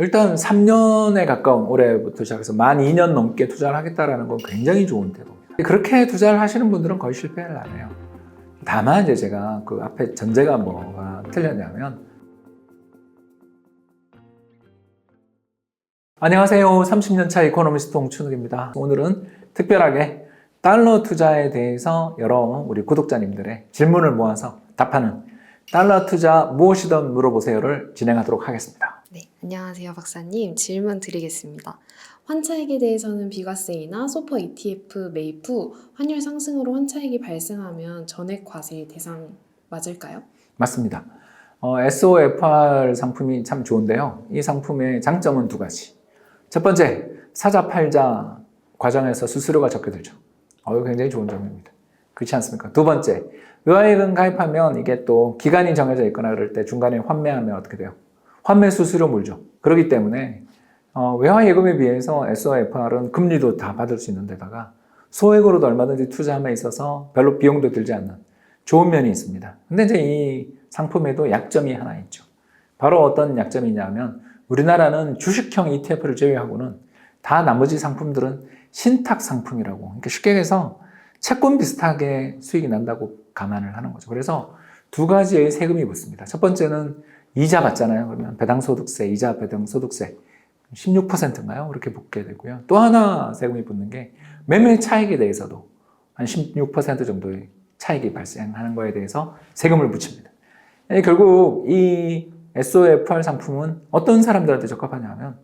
일단 3년에 가까운 올해부터 시작해서 만 2년 넘게 투자를 하겠다라는 건 굉장히 좋은 태도입니다. 그렇게 투자를 하시는 분들은 거의 실패를 안 해요. 다만 이제 제가 그 앞에 전제가 뭐가 틀렸냐면 안녕하세요. 30년 차 이코노미스트 홍춘욱입니다. 오늘은 특별하게 달러 투자에 대해서 여러 우리 구독자님들의 질문을 모아서 답하는 달러 투자 무엇이든 물어보세요를 진행하도록 하겠습니다. 네, 안녕하세요 박사님. 질문 드리겠습니다. 환차익에 대해서는 비과세이나 소퍼 ETF 매입 후 환율 상승으로 환차익이 발생하면 전액 과세 대상 맞을까요? 맞습니다. 어, SOFR 상품이 참 좋은데요. 이 상품의 장점은 두 가지. 첫 번째, 사자 팔자 과정에서 수수료가 적게 들죠. 어, 굉장히 좋은 점입니다. 그렇지 않습니까? 두 번째, 외화예금 가입하면 이게 또 기간이 정해져 있거나 그럴 때 중간에 환매하면 어떻게 돼요? 환매 수 수료 물죠. 그렇기 때문에 어, 외화 예금에 비해서 SOFR은 금리도 다 받을 수 있는 데다가 소액으로도 얼마든지 투자함에 있어서 별로 비용도 들지 않는 좋은 면이 있습니다. 근데 이제 이 상품에도 약점이 하나 있죠. 바로 어떤 약점이 있냐면 우리나라는 주식형 ETF를 제외하고는 다 나머지 상품들은 신탁 상품이라고. 그러니까 쉽게 해서 채권 비슷하게 수익이 난다고 감안을 하는 거죠. 그래서 두 가지의 세금이 붙습니다. 첫 번째는 이자 받잖아요. 그러면 배당소득세, 이자 배당소득세 16%인가요? 그렇게 붙게 되고요. 또 하나 세금이 붙는 게 매매 차익에 대해서도 한 16% 정도의 차익이 발생하는 거에 대해서 세금을 붙입니다. 예, 결국 이 SOFR 상품은 어떤 사람들한테 적합하냐면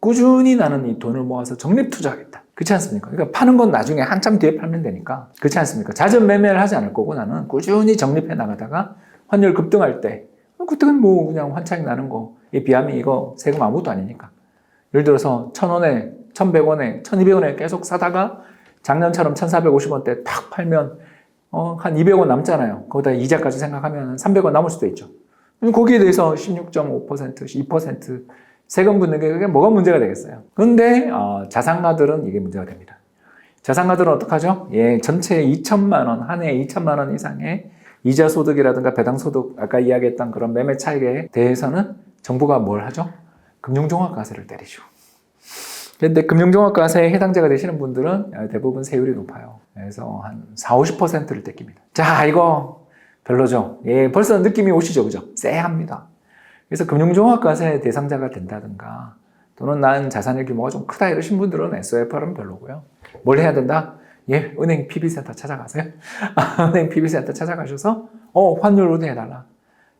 꾸준히 나는 이 돈을 모아서 적립 투자하겠다. 그렇지 않습니까? 그러니까 파는 건 나중에 한참 뒤에 팔면 되니까. 그렇지 않습니까? 잦은 매매를 하지 않을 거고 나는 꾸준히 적립해 나가다가 환율 급등할 때 그때는 뭐 그냥 환차익 나는 거. 이 비하면 이거 세금 아무것도 아니니까. 예를 들어서 1,000원에, 1,100원에, 1,200원에 계속 사다가 작년처럼 1,450원대 탁 팔면 어, 한 200원 남잖아요. 거기다 이자까지 생각하면 300원 남을 수도 있죠. 거기에 대해서 16.5%, 2% 세금 붙는 게 그게 뭐가 문제가 되겠어요. 그런데 어, 자산가들은 이게 문제가 됩니다. 자산가들은 어떡하죠? 예, 전체 2천만 원, 한 해에 2천만 원 이상의 이자 소득이라든가 배당 소득, 아까 이야기했던 그런 매매 차익에 대해서는 정부가 뭘 하죠? 금융종합과세를 때리죠. 근데 금융종합과세에 해당자가 되시는 분들은 대부분 세율이 높아요. 그래서 한 4, 50%를 떼깁니다. 자, 이거 별로죠. 예, 벌써 느낌이 오시죠, 그죠? 쎄합니다. 그래서 금융종합과세 대상자가 된다든가 또는 난 자산의 규모가 좀 크다 이러신 분들은 SOFR은 별로고요. 뭘 해야 된다? 예, 은행 PB센터 찾아가세요. 은행 PB센터 찾아가셔서 어, 환율로 해달라.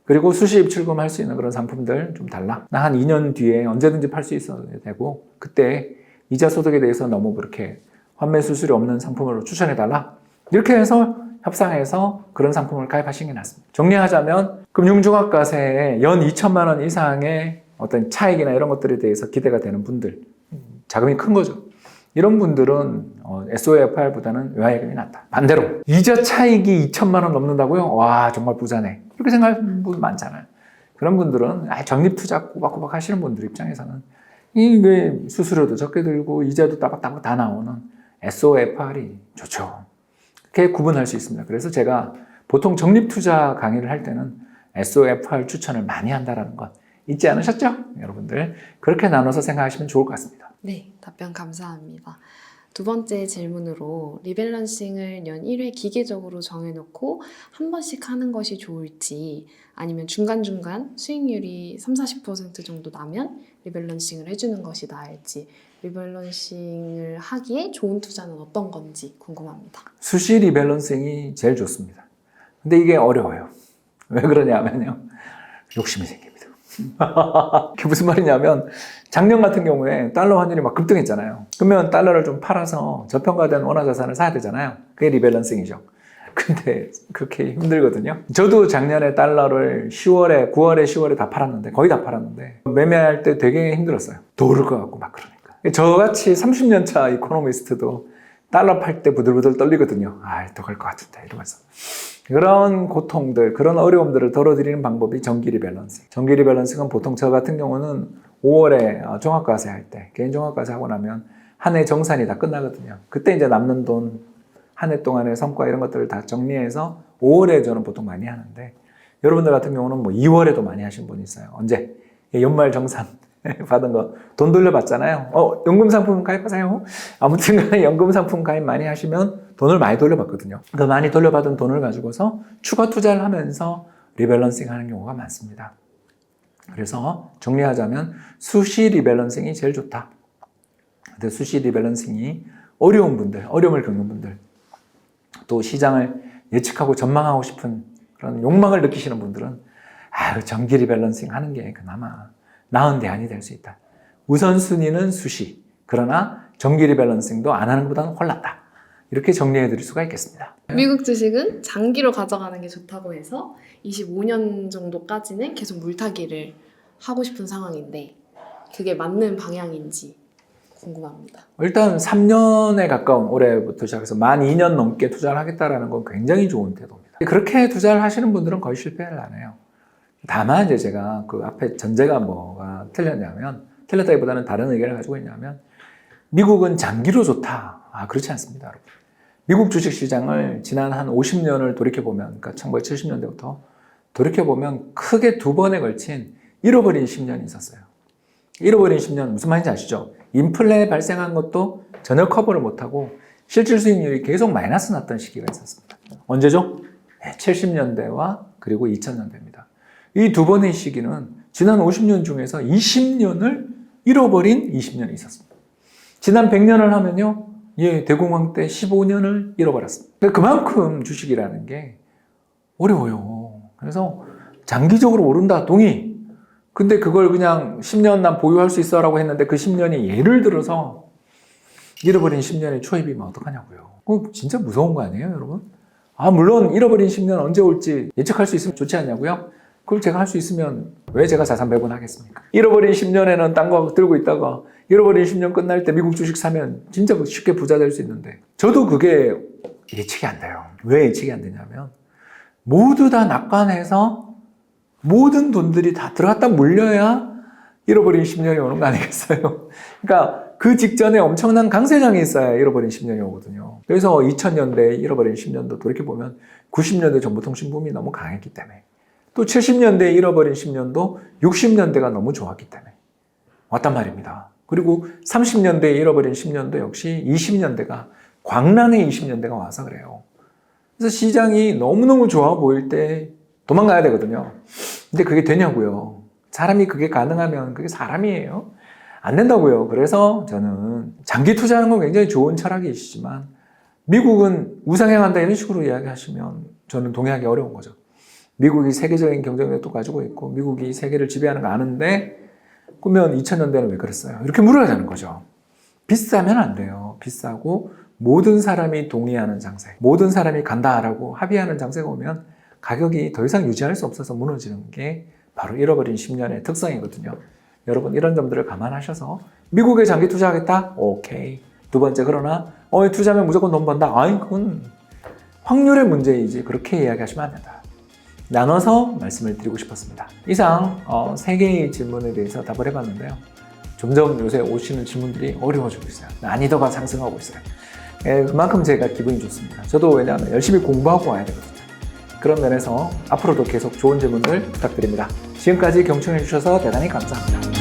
그리고 수시 입 출금 할 수 있는 그런 상품들 좀 달라. 나 한 2년 뒤에 언제든지 팔 수 있어야 되고 그때 이자 소득에 대해서 너무 그렇게 환매 수수료 없는 상품으로 추천해 달라. 이렇게 해서 협상해서 그런 상품을 가입하시는 게 낫습니다. 정리하자면 금융종합과세에 연 2천만 원 이상의 어떤 차익이나 이런 것들에 대해서 기대가 되는 분들, 자금이 큰 거죠. 이런 분들은 어, SOFR보다는 외화예금이 낫다. 반대로 이자 차익이 2천만 원 넘는다고요? 와 정말 부자네. 이렇게 생각하는 분 많잖아요. 그런 분들은 아, 적립 투자 꼬박꼬박 하시는 분들 입장에서는 이게 수수료도 적게 들고 이자도 따박따박 다 나오는 SOFR이 좋죠. 그렇게 구분할 수 있습니다. 그래서 제가 보통 적립 투자 강의를 할 때는 SOFR 추천을 많이 한다라는 것 잊지 않으셨죠? 여러분들 그렇게 나눠서 생각하시면 좋을 것 같습니다. 네, 답변 감사합니다. 두 번째 질문으로 리밸런싱을 연 1회 기계적으로 정해놓고 한 번씩 하는 것이 좋을지 아니면 중간중간 수익률이 3, 40% 정도 나면 리밸런싱을 해주는 것이 나을지 리밸런싱을 하기에 좋은 투자는 어떤 건지 궁금합니다. 수시 리밸런싱이 제일 좋습니다. 근데 이게 어려워요. 왜 그러냐면요. 욕심이 생깁니다. 그게 무슨 말이냐면 작년 같은 경우에 달러 환율이 막 급등했잖아요. 그러면 달러를 좀 팔아서 저평가된 원화 자산을 사야 되잖아요. 그게 리밸런싱이죠. 근데 그렇게 힘들거든요. 저도 작년에 달러를 10월에, 9월에, 10월에 다 팔았는데, 거의 다 팔았는데, 매매할 때 되게 힘들었어요. 더 오를 것 같고 막 그러니까. 저같이 30년 차 이코노미스트도 달러 팔 때 부들부들 떨리거든요. 아, 더갈것 같은데, 이러면서. 그런 고통들, 그런 어려움들을 덜어드리는 방법이 정기 리 밸런싱. 정기 리 밸런싱은 보통 저 같은 경우는 5월에 종합과세 할 때, 개인 종합과세 하고 나면 한 해 정산이 다 끝나거든요. 그때 이제 남는 돈, 한 해 동안의 성과 이런 것들을 다 정리해서 5월에 저는 보통 많이 하는데, 여러분들 같은 경우는 뭐 2월에도 많이 하신 분이 있어요. 언제? 연말 정산. 받은 거 돈 돌려받잖아요. 어, 연금 상품 가입하세요. 아무튼 연금 상품 가입 많이 하시면 돈을 많이 돌려받거든요. 그 많이 돌려받은 돈을 가지고서 추가 투자를 하면서 리밸런싱 하는 경우가 많습니다. 그래서 정리하자면 수시 리밸런싱이 제일 좋다. 근데 수시 리밸런싱이 어려운 분들, 어려움을 겪는 분들, 또 시장을 예측하고 전망하고 싶은 그런 욕망을 느끼시는 분들은 아, 정기 리밸런싱 하는 게 그나마 나은 대안이 될 수 있다. 우선순위는 수시, 그러나 정기 리밸런싱도 안 하는 것보다는 홀랐다. 이렇게 정리해 드릴 수가 있겠습니다. 미국 주식은 장기로 가져가는 게 좋다고 해서 25년 정도까지는 계속 물타기를 하고 싶은 상황인데 그게 맞는 방향인지 궁금합니다. 일단 3년에 가까운 올해부터 시작해서 만 2년 넘게 투자를 하겠다라는 건 굉장히 좋은 태도입니다. 그렇게 투자를 하시는 분들은 거의 실패를 안 해요. 다만 이제 제가 그 앞에 전제가 뭐가 틀렸냐면 틀렸다기보다는 다른 의견을 가지고 있냐면 미국은 장기로 좋다. 아 그렇지 않습니다, 여러분. 미국 주식 시장을 지난 한 50년을 돌이켜 보면, 그러니까 1970년대부터 돌이켜 보면 크게 두 번에 걸친 잃어버린 10년이 있었어요. 잃어버린 10년 무슨 말인지 아시죠? 인플레 발생한 것도 전혀 커버를 못하고 실질 수익률이 계속 마이너스 났던 시기가 있었습니다. 언제죠? 70년대와 그리고 2000년대입니다. 이 두 번의 시기는 지난 50년 중에서 20년을 잃어버린 20년이 있었습니다. 지난 100년을 하면요, 예, 대공황 때 15년을 잃어버렸습니다. 그만큼 주식이라는 게 어려워요. 그래서 장기적으로 오른다, 동의. 근데 그걸 그냥 10년 난 보유할 수 있어 라고 했는데 그 10년이 예를 들어서 잃어버린 10년의 초입이면 어떡하냐고요. 그거 진짜 무서운 거 아니에요, 여러분? 아, 물론 잃어버린 10년 언제 올지 예측할 수 있으면 좋지 않냐고요? 그걸 제가 할 수 있으면 왜 제가 자산 배분 하겠습니까? 잃어버린 10년에는 딴 거 들고 있다가 잃어버린 10년 끝날 때 미국 주식 사면 진짜 쉽게 부자 될 수 있는데 저도 그게 예측이 안 돼요. 왜 예측이 안 되냐면 모두 다 낙관해서 모든 돈들이 다 들어갔다 물려야 잃어버린 10년이 오는 거 아니겠어요? 그러니까 그 직전에 엄청난 강세장이 있어야 잃어버린 10년이 오거든요. 그래서 2000년대 잃어버린 10년도 돌이켜보면 90년대 정보통신 붐이 너무 강했기 때문에 또 70년대 잃어버린 10년도 60년대가 너무 좋았기 때문에 왔단 말입니다. 그리고 30년대에 잃어버린 10년도 역시 20년대가 광란의 20년대가 와서 그래요. 그래서 시장이 너무너무 좋아 보일 때 도망가야 되거든요. 근데 그게 되냐고요. 사람이 그게 가능하면 그게 사람이에요. 안 된다고요. 그래서 저는 장기 투자하는 건 굉장히 좋은 철학이시지만 미국은 우상향한다 이런 식으로 이야기하시면 저는 동의하기 어려운 거죠. 미국이 세계적인 경쟁력도 가지고 있고 미국이 세계를 지배하는 거 아는데 그러면 2000년대는 왜 그랬어요? 이렇게 물어야 되는 거죠. 비싸면 안 돼요. 비싸고 모든 사람이 동의하는 장세, 모든 사람이 간다라고 합의하는 장세가 오면 가격이 더 이상 유지할 수 없어서 무너지는 게 바로 잃어버린 10년의 특성이거든요. 여러분 이런 점들을 감안하셔서 미국에 장기 투자하겠다? 오케이. 두 번째 그러나 어 투자하면 무조건 돈 번다. 아니 그건 확률의 문제이지 그렇게 이야기하시면 안 된다. 나눠서 말씀을 드리고 싶었습니다. 이상 어, 세 개의 질문에 대해서 답을 해봤는데요. 점점 요새 오시는 질문들이 어려워지고 있어요. 난이도가 상승하고 있어요. 예, 그만큼 제가 기분이 좋습니다. 저도 왜냐하면 열심히 공부하고 와야 되거든요. 그런 면에서 앞으로도 계속 좋은 질문들 부탁드립니다. 지금까지 경청해 주셔서 대단히 감사합니다.